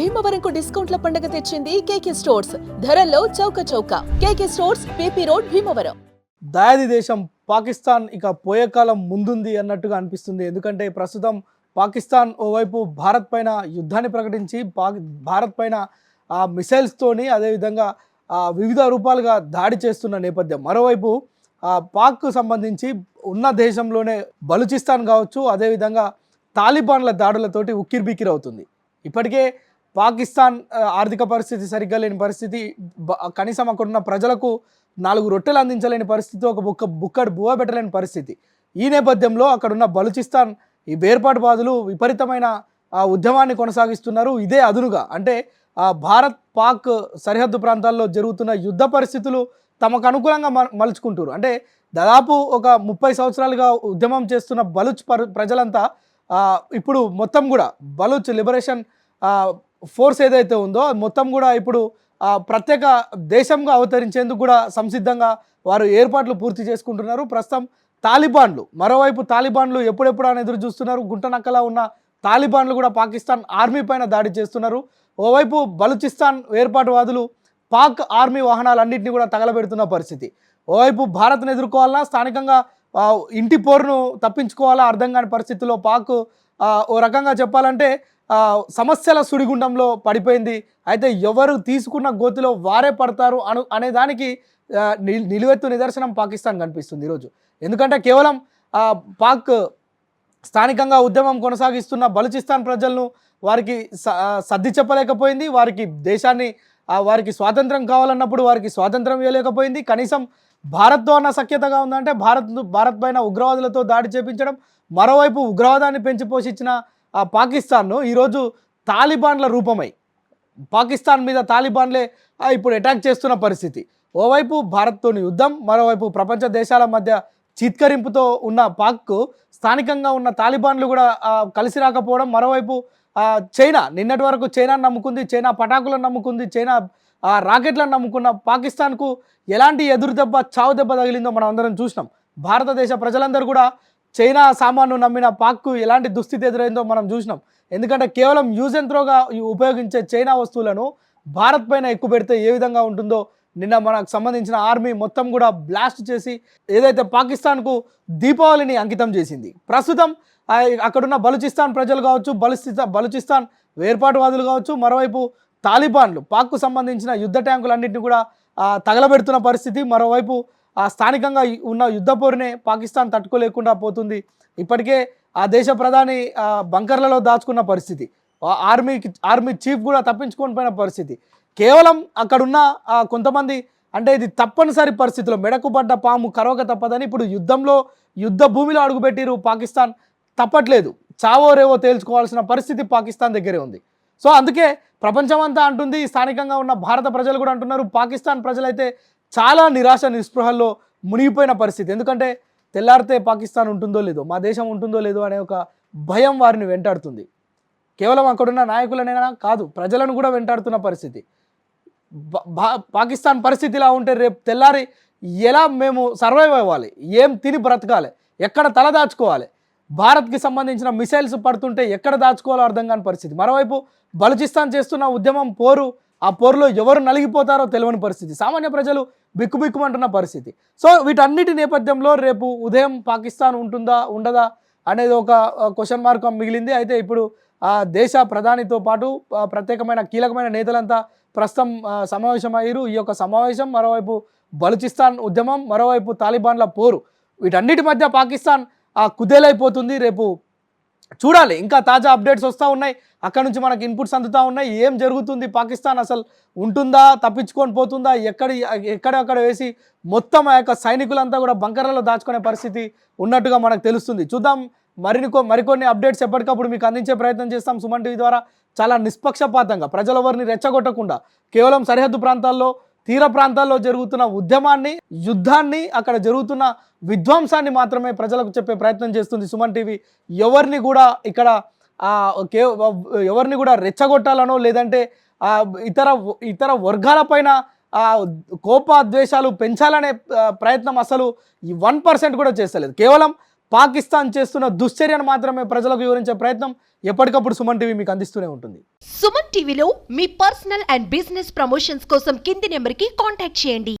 భీమవరంకు డిస్కౌంట్ల పండుగ తెచ్చింది కేకే స్టోర్స్. ధరల్లో చౌక చౌక. K K stores P P road Bhimavaram. దాయాది దేశం పాకిస్తాన్ ఇక పోయే కాలం ముందుంది అన్నట్టుగా అనిపిస్తుంది. ఎందుకంటే ప్రస్తుతం పాకిస్తాన్ ఓవైపు భారత్ పైన యుద్ధాన్ని ప్రకటించి పాక్ భారత్ పైన ఆ మిసైల్స్తోని అదేవిధంగా వివిధ రూపాలుగా దాడి చేస్తున్న నేపథ్యం. మరోవైపు ఆ పాక్కు సంబంధించి ఉన్న దేశంలోనే బలూచిస్తాన్ కావచ్చు అదేవిధంగా తాలిబాన్ల దాడులతోటి ఉక్కిరిబిక్కిరవుతుంది. ఇప్పటికే పాకిస్తాన్ ఆర్థిక పరిస్థితి సరిగ్గా లేని పరిస్థితి కనీసం అక్కడున్న ప్రజలకు నాలుగు రొట్టెలు అందించలేని పరిస్థితి ఒక బుక్క బుక్కడు బువ్వ పెట్టలేని పరిస్థితి. ఈ నేపథ్యంలో అక్కడున్న బలూచిస్తాన్ ఈ వేర్పాటువాదులు విపరీతమైన ఉద్యమాన్ని కొనసాగిస్తున్నారు. ఇదే అదునుగా. అంటే భారత్ పాక్ సరిహద్దు ప్రాంతాల్లో జరుగుతున్న యుద్ధ పరిస్థితులు తమకు అనుకూలంగా మ- మలుచుకుంటారు అంటే దాదాపు ఒక ముప్పై సంవత్సరాలుగా ఉద్యమం చేస్తున్న బలుచ్ ప్రజలంతా ఇప్పుడు మొత్తం కూడా బలూచ్ లిబరేషన్ ఫోర్స్ ఏదైతే ఉందో మొత్తం కూడా ఇప్పుడు ప్రత్యేక దేశంగా అవతరించేందుకు కూడా సంసిద్ధంగా వారు ఏర్పాట్లు పూర్తి చేసుకుంటున్నారు. ప్రస్తుతం తాలిబాన్లు మరోవైపు తాలిబాన్లు ఎప్పుడెప్పుడు అని ఎదురు చూస్తున్నారు. గుంటనక్కలా ఉన్న తాలిబాన్లు కూడా పాకిస్తాన్ ఆర్మీ పైన దాడి చేస్తున్నారు. ఓవైపు బలూచిస్తాన్ ఏర్పాటువాదులు పాక్ ఆర్మీ వాహనాలన్నింటినీ కూడా తగలబెడుతున్న పరిస్థితి. ఓవైపు భారత్ను ఎదుర్కోవాలన్నా స్థానికంగా ఇంటి పోరును తప్పించుకోవాలా అర్థం కాని పరిస్థితుల్లో పాక్ ఓ రకంగా చెప్పాలంటే సమస్యల సుడిగుండంలో పడిపోయింది. అయితే ఎవరు తీసుకున్న గోతిలో వారే పడతారు అను అనే దానికి ని- నిలువెత్తు నిదర్శనం పాకిస్తాన్ కనిపిస్తుంది ఈరోజు. ఎందుకంటే కేవలం పాక్ స్థానికంగా ఉద్యమం కొనసాగిస్తున్న బలూచిస్తాన్ ప్రజలను వారికి స- సర్ది చెప్పలేకపోయింది. వారికి దేశాన్ని వారికి స్వాతంత్రం కావాలన్నప్పుడు వారికి స్వాతంత్రం ఇవ్వలేకపోయింది. కనీసం భారత్తో అన్న సఖ్యతగా ఉందంటే భారత్ భారత్ పైన ఉగ్రవాదులతో దాడి చేపించడం మరోవైపు ఉగ్రవాదాన్ని పెంచి పోషించిన ఆ పాకిస్తాన్ను ఈరోజు తాలిబాన్ల రూపమై. పాకిస్తాన్ మీద తాలిబాన్లే ఇప్పుడు అటాక్ చేస్తున్న పరిస్థితి. ఓవైపు భారత్తోని యుద్ధం మరోవైపు ప్రపంచ దేశాల మధ్య చీత్కరింపుతో ఉన్న పాక్కు స్థానికంగా ఉన్న తాలిబాన్లు కూడా కలిసి రాకపోవడం మరోవైపు చైనా నిన్నటి వరకు చైనాను నమ్ముకుంది చైనా పటాకులను నమ్ముకుంది చైనా రాకెట్లను నమ్ముకున్న పాకిస్తాన్కు ఎలాంటి ఎదురు దెబ్బ చావు దెబ్బ తగిలిందో మనం అందరం చూసినాం. భారతదేశ ప్రజలందరూ కూడా చైనా సామాను నమ్మిన పాక్కు ఎలాంటి దుస్థితి ఎదురైందో మనం చూసినాం. ఎందుకంటే కేవలం యూజ్ అండ్ త్రోగా ఉపయోగించే చైనా వస్తువులను భారత్ పైన ఎక్కువ పెడితే ఏ విధంగా ఉంటుందో నిన్న మనకు సంబంధించిన ఆర్మీ మొత్తం కూడా బ్లాస్ట్ చేసి ఏదైతే పాకిస్తాన్కు దీపావళిని అంకితం చేసింది. ప్రస్తుతం అక్కడున్న బలూచిస్తాన్ ప్రజలు కావచ్చు బలుచిస్తా బలూచిస్తాన్ వేర్పాటువాదులు కావచ్చు మరోవైపు తాలిబాన్లు పాక్కు సంబంధించిన యుద్ధ ట్యాంకులన్నింటినీ కూడా తగలబెడుతున్న పరిస్థితి. మరోవైపు స్థానికంగా ఉన్న యుద్ధ పోరునే పాకిస్తాన్ తట్టుకోలేకుండా పోతుంది. ఇప్పటికే ఆ దేశ ప్రధాని బంకర్లలో దాచుకున్న పరిస్థితి. ఆర్మీకి ఆర్మీ చీఫ్ కూడా తప్పించుకొని పోయిన పరిస్థితి. కేవలం అక్కడున్న కొంతమంది అంటే ఇది తప్పనిసరి పరిస్థితిలో మెడకు పడ్డ పాము కరవక తప్పదని ఇప్పుడు యుద్ధంలో యుద్ధ భూమిలో అడుగుపెట్టిరు పాకిస్తాన్. తప్పట్లేదు. చావో రేవో తేల్చుకోవాల్సిన పరిస్థితి పాకిస్తాన్ దగ్గరే ఉంది. సో అందుకే ప్రపంచమంతా అంటుంది స్థానికంగా ఉన్న భారత ప్రజలు కూడా అంటున్నారు పాకిస్తాన్ ప్రజలైతే చాలా నిరాశ నిస్పృహల్లో మునిగిపోయిన పరిస్థితి. ఎందుకంటే తెల్లారితే పాకిస్తాన్ ఉంటుందో లేదో మా దేశం ఉంటుందో లేదో అనే ఒక భయం వారిని వెంటాడుతుంది. కేవలం అక్కడున్న నాయకులనైనా కాదు ప్రజలను కూడా వెంటాడుతున్న పరిస్థితి. పాకిస్తాన్ పరిస్థితి ఇలా ఉంటే రేపు తెల్లారి ఎలా మేము సర్వైవ్ అవ్వాలి? ఏం తిని బ్రతకాలి? ఎక్కడ తల దాచుకోవాలి? భారత్కి సంబంధించిన మిసైల్స్ పడుతుంటే ఎక్కడ దాచుకోవాలో అర్థం కాని పరిస్థితి. మరోవైపు బలుచిస్తాన్ చేస్తున్న ఉద్యమం పోరు ఆ పోరులో ఎవరు నలిగిపోతారో తెలియని పరిస్థితి. సామాన్య ప్రజలు బిక్కుబిక్కుమంటున్న పరిస్థితి. సో వీటన్నిటి నేపథ్యంలో రేపు ఉదయం పాకిస్తాన్ ఉంటుందా ఉండదా అనేది ఒక క్వశ్చన్ మార్క్ మిగిలింది. అయితే ఇప్పుడు ఆ దేశ ప్రధానితో పాటు ప్రత్యేకమైన కీలకమైన నేతలంతా ప్రస్తుతం సమావేశం సమావేశమయ్యారు. ఈ యొక్క సమావేశం మరోవైపు బలుచిస్తాన్ ఉద్యమం మరోవైపు తాలిబాన్ల పోరు వీటన్నిటి మధ్య పాకిస్తాన్ ఆ, కుదేలైపోతుంది. రేపు చూడాలి. ఇంకా తాజా అప్డేట్స్ వస్తూ ఉన్నాయి. అక్కడ నుంచి మనకి ఇన్పుట్స్ అందుతూ ఉన్నాయి. ఏం జరుగుతుంది? పాకిస్తాన్ అసలు ఉంటుందా? తప్పించుకొని పోతుందా? ఎక్కడి ఎక్కడెక్కడ వేసి మొత్తం ఆ యొక్క సైనికులంతా కూడా బంకర్లలో దాచుకునే పరిస్థితి ఉన్నట్టుగా మనకు తెలుస్తుంది. చూద్దాం. మరిన్ని మరికొన్ని అప్డేట్స్ ఎప్పటికప్పుడు మీకు అందించే ప్రయత్నం చేస్తాం సుమన్ టీవీ ద్వారా. చాలా నిష్పక్షపాతంగా ప్రజలెవరిని రెచ్చగొట్టకుండా కేవలం సరిహద్దు ప్రాంతాల్లో తీర ప్రాంతాల్లో జరుగుతున్న ఉద్యమాన్ని యుద్ధాన్ని అక్కడ జరుగుతున్న విధ్వంసాన్ని మాత్రమే ప్రజలకు చెప్పే ప్రయత్నం చేస్తుంది సుమన్ టీవీ. ఎవరిని కూడా ఇక్కడ కే ఎవరిని కూడా రెచ్చగొట్టాలనో లేదంటే ఇతర ఇతర వర్గాలపైన కోప కోపాద్వేషాలు పెంచాలనే ప్రయత్నం అసలు ఈ వన్ పర్సెంట్ కూడా చేస్తలేదు. కేవలం పాకిస్తాన్ చేస్తున్న దుశ్చర్యను మాత్రమే ప్రజలకు వివరించే ప్రయత్నం ఎప్పటికప్పుడు సుమన్ టీవీ మీకు అందిస్తూనే ఉంటుంది. సుమన్ టీవీలో మీ పర్సనల్ అండ్ బిజినెస్ ప్రమోషన్స్ కోసం కింది నెంబర్కి కాంటాక్ట్ చేయండి.